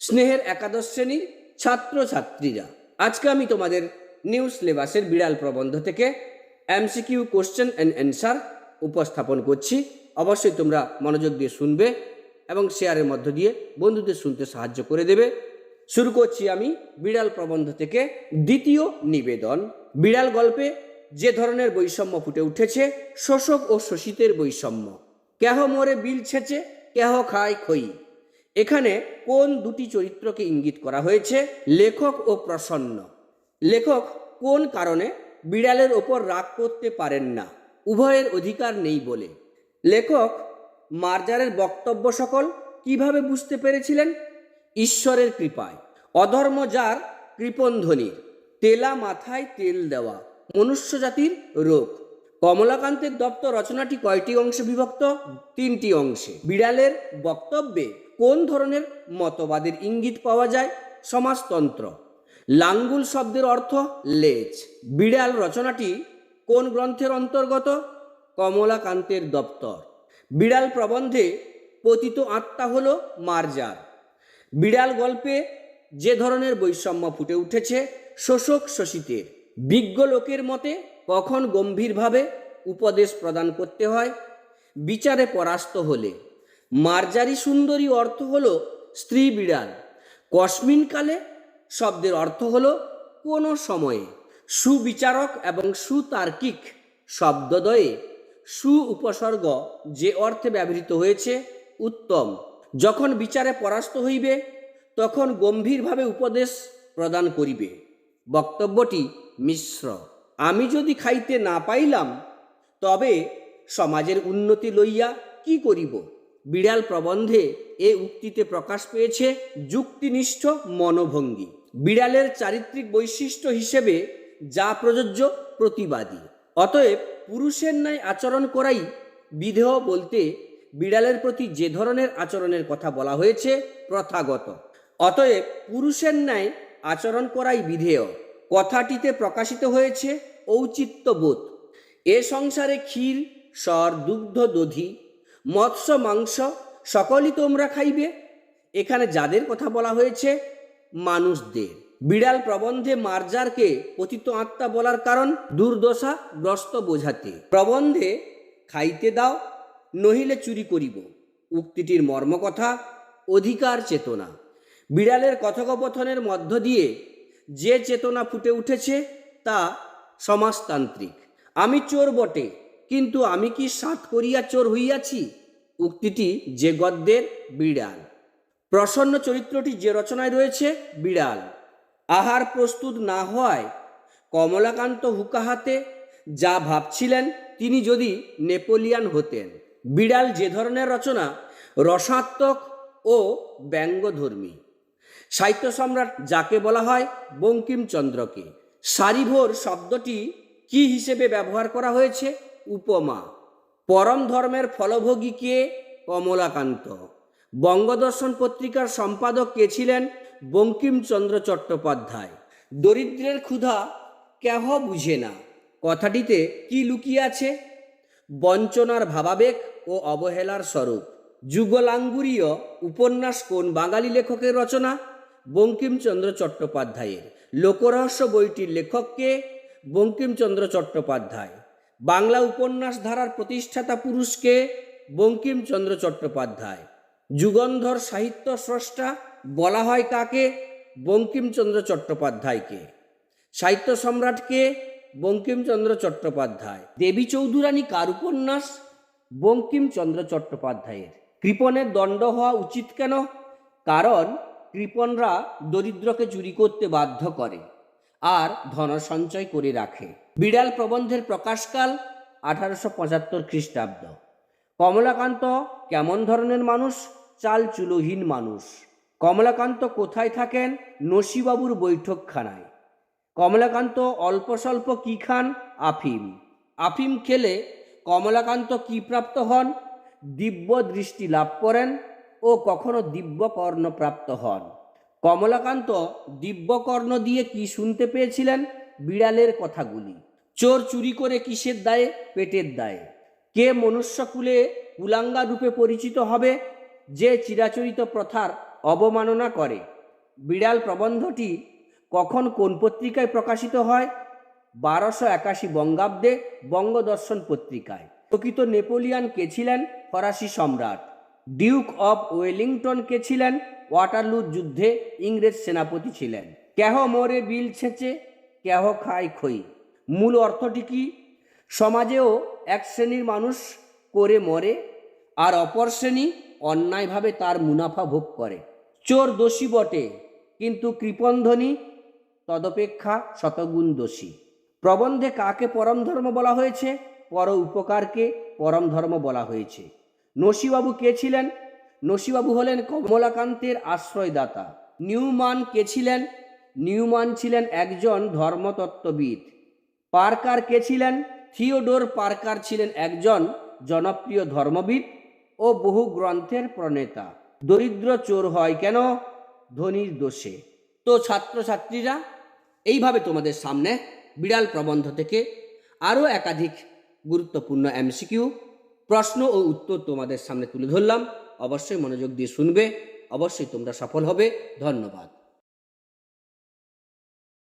স্নেহের একাদশ শ্রেণির ছাত্রছাত্রীরা। আজকে আমি তোমাদের নিউ সিলেবাসের বিড়াল প্রবন্ধ থেকে এমসিকিউ কোশ্চেন অ্যান্ড অ্যান্সার উপস্থাপন করছি। অবশ্যই তোমরা মনোযোগ দিয়ে শুনবে এবং শেয়ারের মধ্য দিয়ে বন্ধুদের শুনতে সাহায্য করে দেবে। শুরু করছি আমি বিড়াল প্রবন্ধ থেকে দ্বিতীয় নিবেদন। বিড়াল গল্পে যে ধরনের বৈষম্য ফুটে উঠেছে, শোষক ও শোষিতের বৈষম্য। কেহ মরে বিল ছেচে, কেহ খায় খই। এখানে কোন দুটি চরিত্রকে ইঙ্গিত করা হয়েছে? লেখক ও প্রসন্ন। লেখক কোন কারণে বিড়ালের ওপর রাগ করতে পারেন না? উভয়ের অধিকার নেই বলে। লেখক, মার্জারের বক্তব্য সকল কীভাবে বুঝতে পেরেছিলেন? ঈশ্বরের কৃপায়। অধর্ম যার কৃপণধ্বনির তেলা মাথায় তেল দেওয়া। মনুষ্য জাতির রোগ। কমলাকান্তের দপ্তর রচনাটি কয়টি অংশে বিভক্ত? তিনটি অংশে। বিড়ালের বক্তব্যে কোন ধরনের মতবাদের ইঙ্গিত পাওয়া যায়? সমাজতন্ত্র। লাঙ্গুল শব্দের অর্থ লেজ। বিড়াল রচনাটি কোন গ্রন্থের অন্তর্গত? কমলাকান্তের দপ্তর। বিড়াল প্রবন্ধে পতিত আত্মা হল মার্জার। বিড়াল গল্পে যে ধরনের বৈষম্য ফুটে উঠেছে, শোষক শোষিতের। বিজ্ঞ লোকের মতে কখন গম্ভীরভাবে উপদেশ প্রদান করতে হয়? বিচারে পরাস্ত হলে। মার্জারি সুন্দরী অর্থ হল স্ত্রী বিড়াল। কসমিনকালে শব্দের অর্থ হল কোনো সময়ে। সুবিচারক এবং সুতার্কিক শব্দদ্বয়ে সু উপসর্গ যে অর্থে ব্যবহৃত হয়েছে উত্তম। যখন বিচারে পরাস্ত হইবে, তখন গম্ভীরভাবে উপদেশ প্রদান করিবে। বক্তব্যটি মিশ্র। আমি যদি খাইতে না পাইলাম, তবে সমাজের উন্নতি লইয়া কি করিব? বিড়াল প্রবন্ধে এ উক্তিতে প্রকাশ পেয়েছে যুক্তিনিষ্ঠ মনোভঙ্গি। বিড়ালের চারিত্রিক বৈশিষ্ট্য হিসেবে যা প্রযোজ্য প্রতিবাদী। অতএব পুরুষের ন্যায় আচরণ করাই বিধেয় বলতে বিড়ালের প্রতি যে ধরনের আচরণের কথা বলা হয়েছে প্রথাগত। অতএব পুরুষের ন্যায় আচরণ করাই বিধেয়। কথাটিতে প্রকাশিত হয়েছে ঔচিত্যবোধ। এ সংসারে ক্ষীর, স্বর, দুগ্ধ, দধি মৎস্য, মাংস সকলই তোমরা খাইবে। এখানে যাদের কথা বলা হয়েছে, মানুষদের। বিড়াল প্রবন্ধে মার্জারকে পতিত আত্মা বলার কারণ দুর্দশা গ্রস্ত বোঝাতে। প্রবন্ধে, খাইতে দাও, নহিলে চুরি করিব। উক্তিটির মর্মকথা, অধিকার চেতনা। বিড়ালের কথোপকথনের মধ্য দিয়ে যে চেতনা ফুটে উঠেছে, তা সমাজতান্ত্রিক। আমি চোর বটে, কিন্তু আমি কি সাত করিয়া চোর হইয়াছি? উক্তিটি যে গদ্যের বিড়াল। প্রসন্ন চরিত্রটি যে রচনায় রয়েছে, বিড়াল। আহার প্রস্তুত না হওয়ায় কমলাকান্ত হুকাহাতে যা ভাবছিলেন তিনি যদি নেপোলিয়ান হতেন। বিড়াল যে ধরনের রচনা, রসাত্মক ও ব্যঙ্গধর্মী। সাহিত্য সম্রাট যাকে বলা হয় বঙ্কিমচন্দ্রকে। সারিভোর শব্দটি কি হিসেবে ব্যবহার করা হয়েছে? উপমা। পরম ধর্মের ফলভোগী কে? কমলাকান্ত। বঙ্গদর্শন পত্রিকার সম্পাদক কে ছিলেন? বঙ্কিমচন্দ্র চট্টোপাধ্যায়। দরিদ্রের ক্ষুধা কেহ বুঝে না। কথাটিতে কি লুকিয়ে আছে? বঞ্চনার ভাবাবেগ ও অবহেলার স্বরূপ। যুগলাঙ্গুরীয় উপন্যাস কোন বাঙালি লেখকের রচনা? বঙ্কিমচন্দ্র চট্টোপাধ্যায়ের। লোকরহস্য বইটির লেখককে বঙ্কিমচন্দ্র চট্টোপাধ্যায়। বাংলা উপন্যাস ধারার প্রতিষ্ঠাতা পুরুষকে বঙ্কিমচন্দ্র চট্টোপাধ্যায়। যুগন্ধর সাহিত্য স্রষ্টা বলা হয় কাকে? বঙ্কিমচন্দ্র চট্টোপাধ্যায়কে। সাহিত্য সম্রাটকে বঙ্কিমচন্দ্র চট্টোপাধ্যায়। দেবী চৌধুরানী কার উপন্যাস? বঙ্কিমচন্দ্র চট্টোপাধ্যায়ের। কৃপণের দণ্ড হওয়া উচিত কেন? কারণ কৃপণরা দরিদ্রকে চুরি করতে বাধ্য করে। আর ধন সঞ্চয় করে রাখে। বিড়াল প্রবন্ধের প্রকাশকাল আঠারোশো পঁচাত্তর খ্রিস্টাব্দ। কমলাকান্ত কেমন ধরনের মানুষ? চাল চুলোহীন মানুষ। কমলাকান্ত কোথায় থাকেন? নসিবাবুর বৈঠকখানায়। কমলাকান্ত অল্প স্বল্প কি খান? আফিম। আফিম খেলে কমলাকান্ত কি প্রাপ্ত হন? দিব্য দৃষ্টি লাভ করেন ও কখনো দিব্যকর্ণ প্রাপ্ত হন। কমলাকান্ত দিব্যকর্ণ দিয়ে কি শুনতে পেয়েছিলেন? বিড়ালের কথাগুলি। চোর চুরি করে কিসের দায়ে? পেটের দায়ে। কে মনুষ্যকুলে কুলাঙ্গা রূপে পরিচিত হবে? যে চিরাচরিত প্রথার অবমাননা করে। বিড়াল প্রবন্ধটি কখন কোন পত্রিকায় প্রকাশিত হয়? বারোশো একাশি বঙ্গাব্দে বঙ্গদর্শন পত্রিকায়। প্রকৃত নেপোলিয়ান কে ছিলেন? ফরাসি সম্রাট। ডিউক অফ ওয়েলিংটন কে ছিলেন? ওয়াটারলু যুদ্ধে ইংরেজ সেনাপতি ছিলেন। কেহ মরে বিল ছেঁচে, কেহ খায় খই। মূল অর্থটি কি? সমাজেও এক শ্রেণির মানুষ করে মরে আর অপর শ্রেণি অন্যায়ভাবে তার মুনাফা ভোগ করে। চোর দোষী বটে, কিন্তু কৃপণধ্বনি তদপেক্ষা শতগুণ দোষী। প্রবন্ধে কাকে পরম ধর্ম বলা হয়েছে? পর উপকারকে পরম ধর্ম বলা হয়েছে। নসীবাবু কে ছিলেন? নসীবাবু হলেন কমলাকান্তের আশ্রয়দাতা। নিউমান কে ছিলেন? নিউমান ছিলেন একজন ধর্মতত্ত্ববিদ। পার্কার কে ছিলেন? থিওডোর পার্কার ছিলেন একজন জনপ্রিয় ধর্মবিদ ও বহু গ্রন্থের প্রণেতা। দরিদ্র চোর হয় কেন? ধনির দোষে। তো ছাত্রছাত্রীরা, এইভাবে তোমাদের সামনে বিড়াল প্রবন্ধ থেকে আরও একাধিক গুরুত্বপূর্ণ এমসিকিউ প্রশ্ন ও উত্তর তোমাদের সামনে তুলে ধরলাম। অবশ্যই মনোযোগ দিয়ে শুনবে। অবশ্যই তোমরা সফল হবে। ধন্যবাদ।